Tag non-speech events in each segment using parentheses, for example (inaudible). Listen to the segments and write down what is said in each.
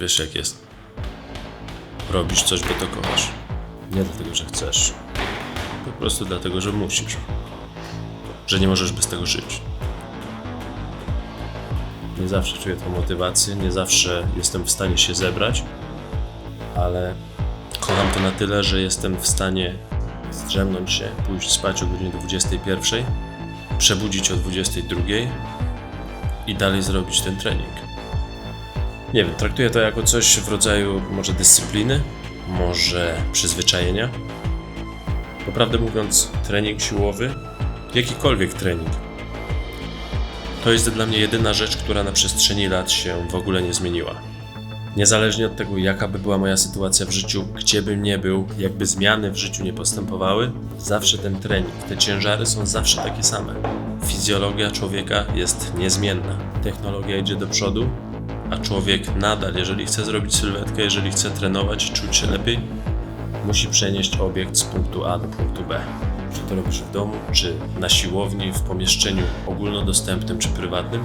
Wiesz jak jest. Robisz coś, bo to kochasz. Nie dlatego, że chcesz. Po prostu dlatego, że musisz. Że nie możesz bez tego żyć. Nie zawsze czuję tą motywację, nie zawsze jestem w stanie się zebrać, ale kocham to na tyle, że jestem w stanie zdrzemnąć się, pójść spać o godzinie 21, przebudzić o 22 i dalej zrobić ten trening. Nie wiem, traktuję to jako coś w rodzaju może dyscypliny, może przyzwyczajenia. Poprawdę mówiąc, trening siłowy, jakikolwiek trening, to jest dla mnie jedyna rzecz, która na przestrzeni lat się w ogóle nie zmieniła. Niezależnie od tego, jaka by była moja sytuacja w życiu, gdzie bym nie był, jakby zmiany w życiu nie postępowały, zawsze ten trening, te ciężary są zawsze takie same. Fizjologia człowieka jest niezmienna. Technologia idzie do przodu, a człowiek nadal, jeżeli chce zrobić sylwetkę, jeżeli chce trenować i czuć się lepiej, musi przenieść obiekt z punktu A do punktu B. Czy to robisz w domu, czy na siłowni, w pomieszczeniu ogólnodostępnym czy prywatnym,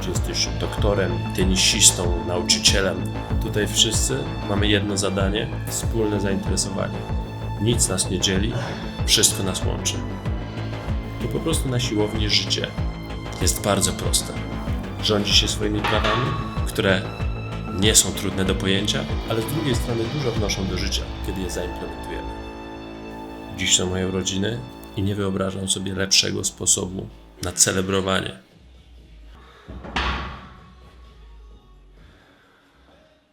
czy jesteś doktorem, tenisistą, nauczycielem. Tutaj wszyscy mamy jedno zadanie wspólne zainteresowanie. Nic nas nie dzieli, wszystko nas łączy. To po prostu na siłowni życie jest bardzo proste. Rządzi się swoimi prawami, które nie są trudne do pojęcia, ale z drugiej strony dużo wnoszą do życia, kiedy je zaimplementujemy. Dziś są moje urodziny i nie wyobrażam sobie lepszego sposobu na celebrowanie.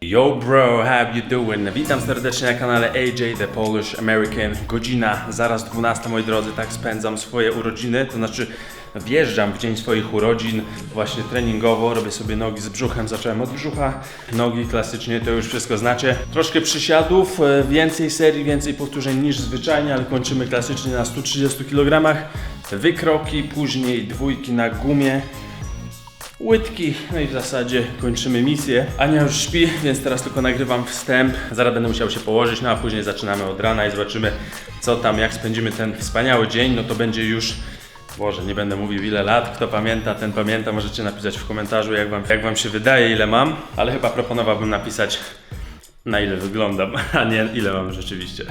Yo bro, how you doing? Witam serdecznie na kanale AJ The Polish American. Godzina zaraz 12 moi drodzy, tak spędzam swoje urodziny, to znaczy wjeżdżam w dzień swoich urodzin właśnie treningowo, robię sobie nogi z brzuchem, zacząłem od brzucha, nogi klasycznie to już wszystko znacie. Troszkę przysiadów, e, więcej serii, więcej powtórzeń niż zwyczajnie, ale kończymy klasycznie na 130 kg. Wykroki, później dwójki na gumie, łydki, no i w zasadzie kończymy misję. Ania już śpi, więc teraz tylko nagrywam wstęp. Zaraz będę musiał się położyć, no a później zaczynamy od rana i zobaczymy co tam, jak spędzimy ten wspaniały dzień. No to będzie już, Boże, nie będę mówił ile lat, kto pamięta, ten pamięta. Możecie napisać w komentarzu jak wam, jak wam się wydaje, ile mam. Ale chyba proponowałbym napisać na ile wyglądam, (laughs) a nie ile mam rzeczywiście.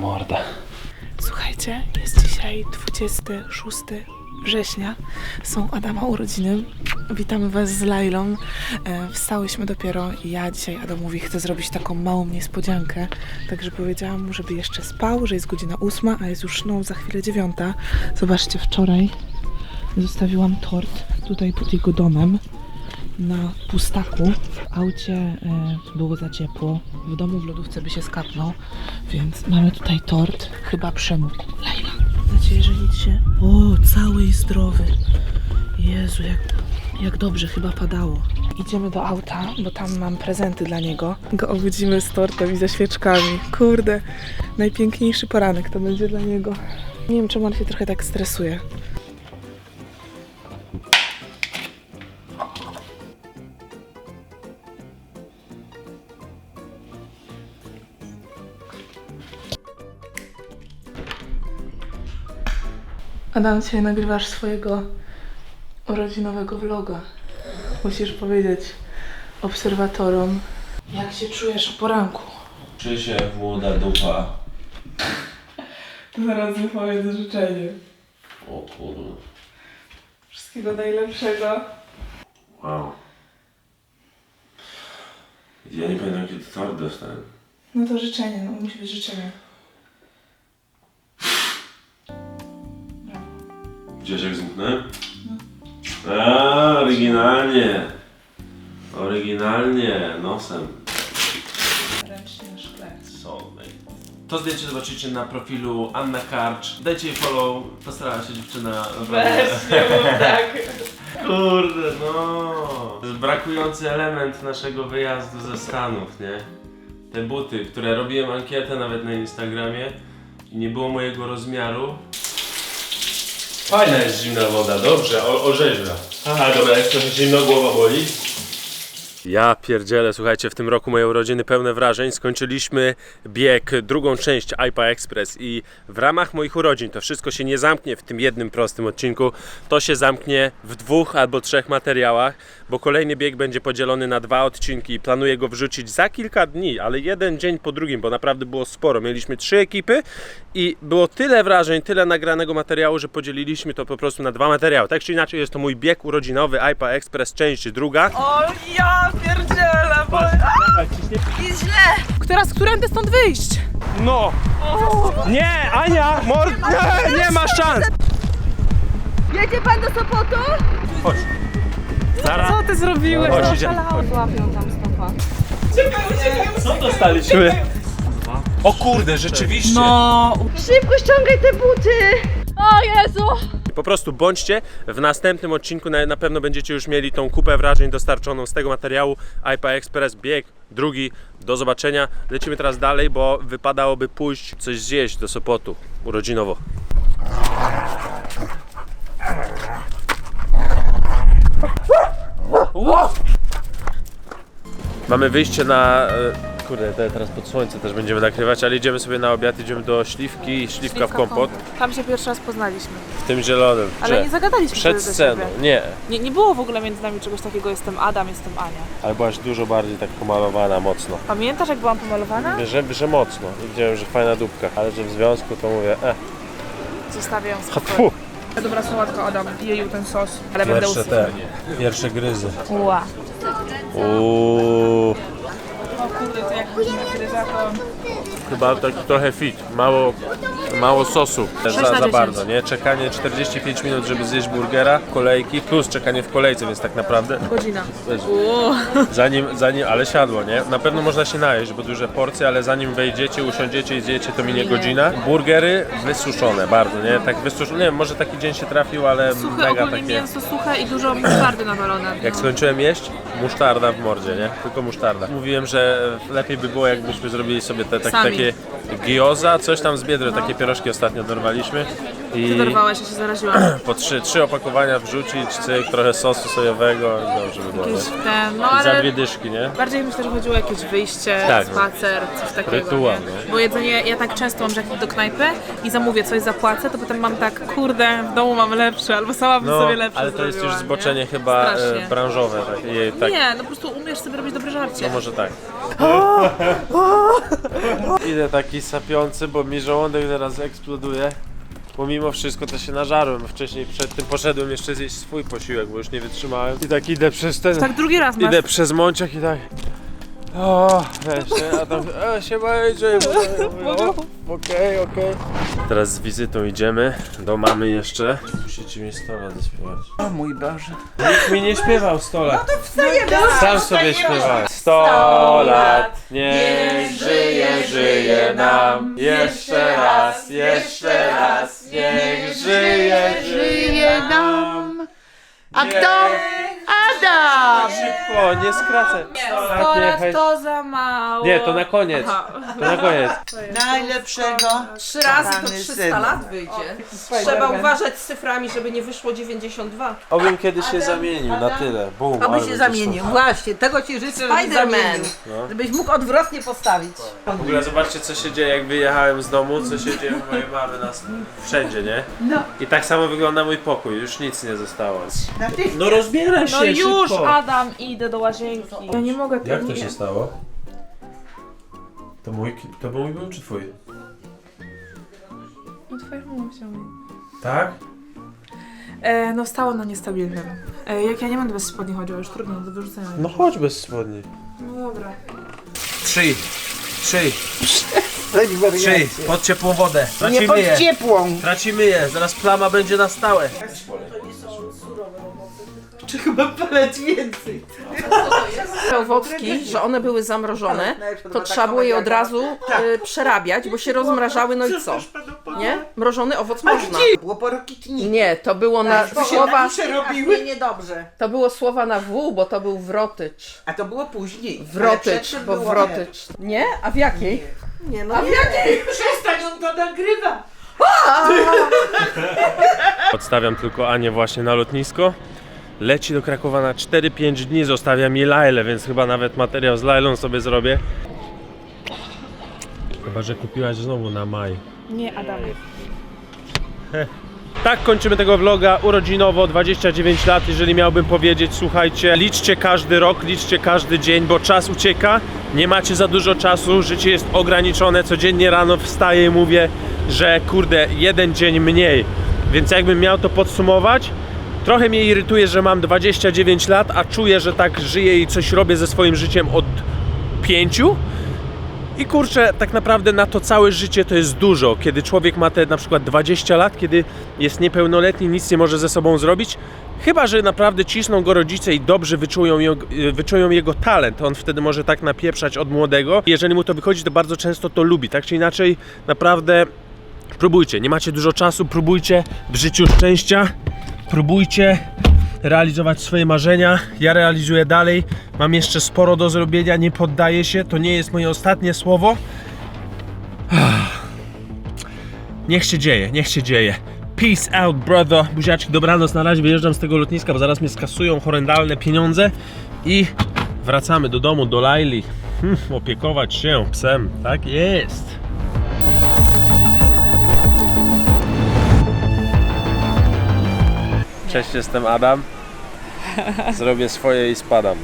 Morda. Słuchajcie, jest dzisiaj 26 września. Są Adama urodziny. Witamy Was z Lailą. E, wstałyśmy dopiero i ja dzisiaj Adamowi chcę zrobić taką małą niespodziankę. Także powiedziałam mu, żeby jeszcze spał, że jest godzina ósma, a jest już no, za chwilę dziewiąta. Zobaczcie, wczoraj zostawiłam tort tutaj pod jego domem na pustaku. W aucie e, było za ciepło, w domu w lodówce by się skapnął, więc mamy tutaj tort. Chyba przemógł. Lejla, mam nadzieję, że nic się... O, cały i zdrowy. Jezu, jak, jak dobrze, chyba padało. Idziemy do auta, bo tam mam prezenty dla niego. Go obudzimy z tortem i ze świeczkami. Kurde, najpiękniejszy poranek to będzie dla niego. Nie wiem, czemu on się trochę tak stresuje. Adam, dzisiaj nagrywasz swojego urodzinowego vloga. Musisz powiedzieć obserwatorom, jak się czujesz o poranku. Czuję się jak młoda dupa. (laughs) Zaraz wypowiedz życzenie. O kurde. Wszystkiego najlepszego. Wow. Ja nie pamiętam kiedy tort dostałem. No to życzenie, no musi być życzenie. Widziałeś jak zmknąłem? A, oryginalnie. Oryginalnie, nosem. Ręcznie szkle. Soulmate. To zdjęcie zobaczycie na profilu Anna Karcz. Dajcie jej follow, postarała się dziewczyna. naprawdę. tak. (laughs) Kurde, no. To jest brakujący element naszego wyjazdu ze Stanów, nie? Te buty, które robiłem ankietę nawet na Instagramie i nie było mojego rozmiaru. Fajna jest zimna woda, dobrze, o, orzeźwia. Aha, dobra, jak trochę zimno, głowa boli. Ja pierdzielę, słuchajcie, w tym roku moje urodziny pełne wrażeń. Skończyliśmy bieg, drugą część IPA Express i w ramach moich urodzin to wszystko się nie zamknie w tym jednym prostym odcinku. To się zamknie w dwóch albo trzech materiałach, bo kolejny bieg będzie podzielony na dwa odcinki i planuję go wrzucić za kilka dni, ale jeden dzień po drugim, bo naprawdę było sporo. Mieliśmy trzy ekipy i było tyle wrażeń, tyle nagranego materiału, że podzieliliśmy to po prostu na dwa materiały. Tak czy inaczej jest to mój bieg urodzinowy IPA Express, część druga. O ja pierdzielę, bo... I źle! Która, z którędy stąd wyjść? No! Nie, Ania! Mor... Nie, nie ma szans! Jedzie pan do Sopotu? Chodź. Zara, Co ty zrobiłeś? chodź, idziemy. Złapią tam stopa. Co dostaliśmy? O kurde, rzeczywiście. No, Szybko ściągaj te buty! O Jezu! Po prostu bądźcie. W następnym odcinku na, na pewno będziecie już mieli tą kupę wrażeń dostarczoną z tego materiału. iPa Express, bieg drugi. Do zobaczenia. Lecimy teraz dalej, bo wypadałoby pójść coś zjeść do Sopotu urodzinowo. Mamy wyjście na. E, Kurde, te- teraz pod słońce też będziemy nakrywać, ale idziemy sobie na obiad, idziemy do śliwki, śliwka w kompot. Tam się pierwszy raz poznaliśmy. W tym zielonym. Ale Że- nie zagadaliśmy Przed wtedy do sceną, siebie. nie. Nie, nie było w ogóle między nami czegoś takiego, jestem Adam, jestem Ania. Ale byłaś dużo bardziej tak pomalowana mocno. Pamiętasz jak byłam pomalowana? Że, że mocno. Widziałem, że fajna dupka, ale że w związku to mówię. Zostawiam Ha, spokój. fu. Dobra sałatka Adam, jeju ten sos. Ale będę Pierwsze usypiał. te, pierwsze gryzy. Ła. Uuu, jak to... chyba tak trochę fit, mało, mało sosu. Za, za 10. bardzo, nie? Czekanie 45 minut, żeby zjeść burgera, kolejki, plus czekanie w kolejce, więc tak naprawdę Godzina. zanim, zanim, ale siadło, nie? Na pewno można się najeść, bo duże porcje, ale zanim wejdziecie, usiądziecie i zjecie, to minie godzina. Burgery wysuszone bardzo, nie? Tak wysuszone, nie wiem, może taki dzień się trafił, ale Suche, mega ogólnie takie... mięso suche i dużo musztardy nawalone. Jak skończyłem jeść, musztarda w mordzie, nie? Tylko musztarda. Mówiłem, że lepiej by było, jakbyśmy zrobili sobie te tak, Sami. takie gioza, coś tam z biedry, takie pierożki ostatnio dorwaliśmy. I ja się zaraziłam. (clears throat) po trzy, trzy opakowania wrzucić, cyk, trochę sosu sojowego i dobrze by było, Jakieś ten, no I za ale dwie dyszki, nie? bardziej myślę, że chodziło o jakieś wyjście, Tak. spacer, coś takiego. Rytuał, nie? Bo jedzenie, ja tak często mam, że jak idę do knajpy i zamówię coś, zapłacę, to potem mam tak, kurde, w domu mam lepsze, albo sama bym No, sobie lepsze ale to jest już zrobiła, zboczenie nie? chyba Strasznie. e, branżowe, tak, i, tak. Nie, no po prostu umiesz sobie robić dobre żarcie. No może tak. (gasps) Idę taki sapiący, bo mi żołądek zaraz eksploduje. Bo mimo wszystko to się nażarłem. Wcześniej przed tym poszedłem jeszcze zjeść swój posiłek, bo już nie wytrzymałem. I tak idę przez ten. Tak drugi raz masz. Idę przez Mąciach i tak. O, nie? a tam e, się boję, Okej, okej. Teraz z wizytą idziemy do mamy jeszcze. Musicie mi 100 lat zaśpiewać. O mój Boże. Nikt mi nie śpiewał 100 lat. No to wstajemy. Sam sobie śpiewałem. 100 lat, niech żyje, żyje nam. Jeszcze raz, jeszcze raz, niech żyje, żyje nam. A kto? Adam! Szybko, nie skracę. 100 lat, 100 lat niechaj... to za mało. Nie, to na koniec. To na koniec. Najlepszego. Trzy razy to Kochany 300 synu. lat wyjdzie. Trzeba uważać z cyframi, żeby nie wyszło 92. Obym kiedyś się zamienił na tyle. Bum, ale Oby się będzie zamienił. Właśnie, tego ci życzę, żebyś Spider-Man. zamienił. Żebyś mógł odwrotnie postawić. W ogóle zobaczcie co się dzieje jak wyjechałem z domu, co się dzieje u mojej mamy nas wszędzie, nie? No. I tak samo wygląda mój pokój, już nic nie zostało. No rozbieraj się No już, szybko. Adam, idę do łazienki. Ja nie mogę Jak to nie. się stało? To mój, to mój był czy twój? No twoja mama wzięła. Tak? E, no stało na niestabilnym. E, jak ja nie będę bez spodni chodziła, już trudno do wyrzucenia. No chodź bez spodni. No dobra. Szyj, szyj, szyj, pod ciepłą wodę. Nie Tracimy pod je, ciepłą. Tracimy je, zaraz plama będzie na stałe. Czy chyba palet więcej. owocki, że one były zamrożone, to trzeba było je od razu y, przerabiać, bo się rozmrażały, no i co? Nie? Mrożony owoc można. Było po rokitniku. Nie, to było na się słowa, przerobiły. Nie, niedobrze. to było słowa na W, bo to był wrotycz. A to było później. Ale Wrotycz, przedtem bo było- wrotycz. Nie? A w jakiej? Nie, no nie. Przestań, on to nagrywa. Odstawiam tylko Anię właśnie na lotnisko. Leci do Krakowa na 4-5 dni, zostawia mi Lailę, więc chyba nawet materiał z Lailą sobie zrobię. Chyba, że kupiłaś znowu na maj. Nie, Adam. Tak kończymy tego vloga urodzinowo, 29 lat, jeżeli miałbym powiedzieć, słuchajcie, liczcie każdy rok, liczcie każdy dzień, bo czas ucieka, nie macie za dużo czasu, życie jest ograniczone, codziennie rano wstaję i mówię, że kurde, jeden dzień mniej, więc jakbym miał to podsumować, trochę mnie irytuje, że mam 29 lat, a czuję, że tak żyję i coś robię ze swoim życiem od pięciu, i kurczę, tak naprawdę na to całe życie to jest dużo. Kiedy człowiek ma te na przykład 20 lat, kiedy jest niepełnoletni, nic nie może ze sobą zrobić, chyba że naprawdę cisną go rodzice i dobrze wyczują, jego- wyczują jego talent. On wtedy może tak napieprzać od młodego. Jeżeli mu to wychodzi, to bardzo często to lubi. Tak czy inaczej, naprawdę próbujcie. Nie macie dużo czasu, próbujcie w życiu szczęścia, próbujcie realizować swoje marzenia. Ja realizuję dalej. Mam jeszcze sporo do zrobienia, nie poddaję się. To nie jest moje ostatnie słowo. Niech się dzieje, niech się dzieje. Peace out, brother. Buziaczki, dobranoc. Na razie wyjeżdżam z tego lotniska, bo zaraz mnie skasują horrendalne pieniądze i wracamy do domu, do Laili. Hmm, opiekować się psem. Tak jest. Cześć, jestem Adam. Zrobię swoje i spadam.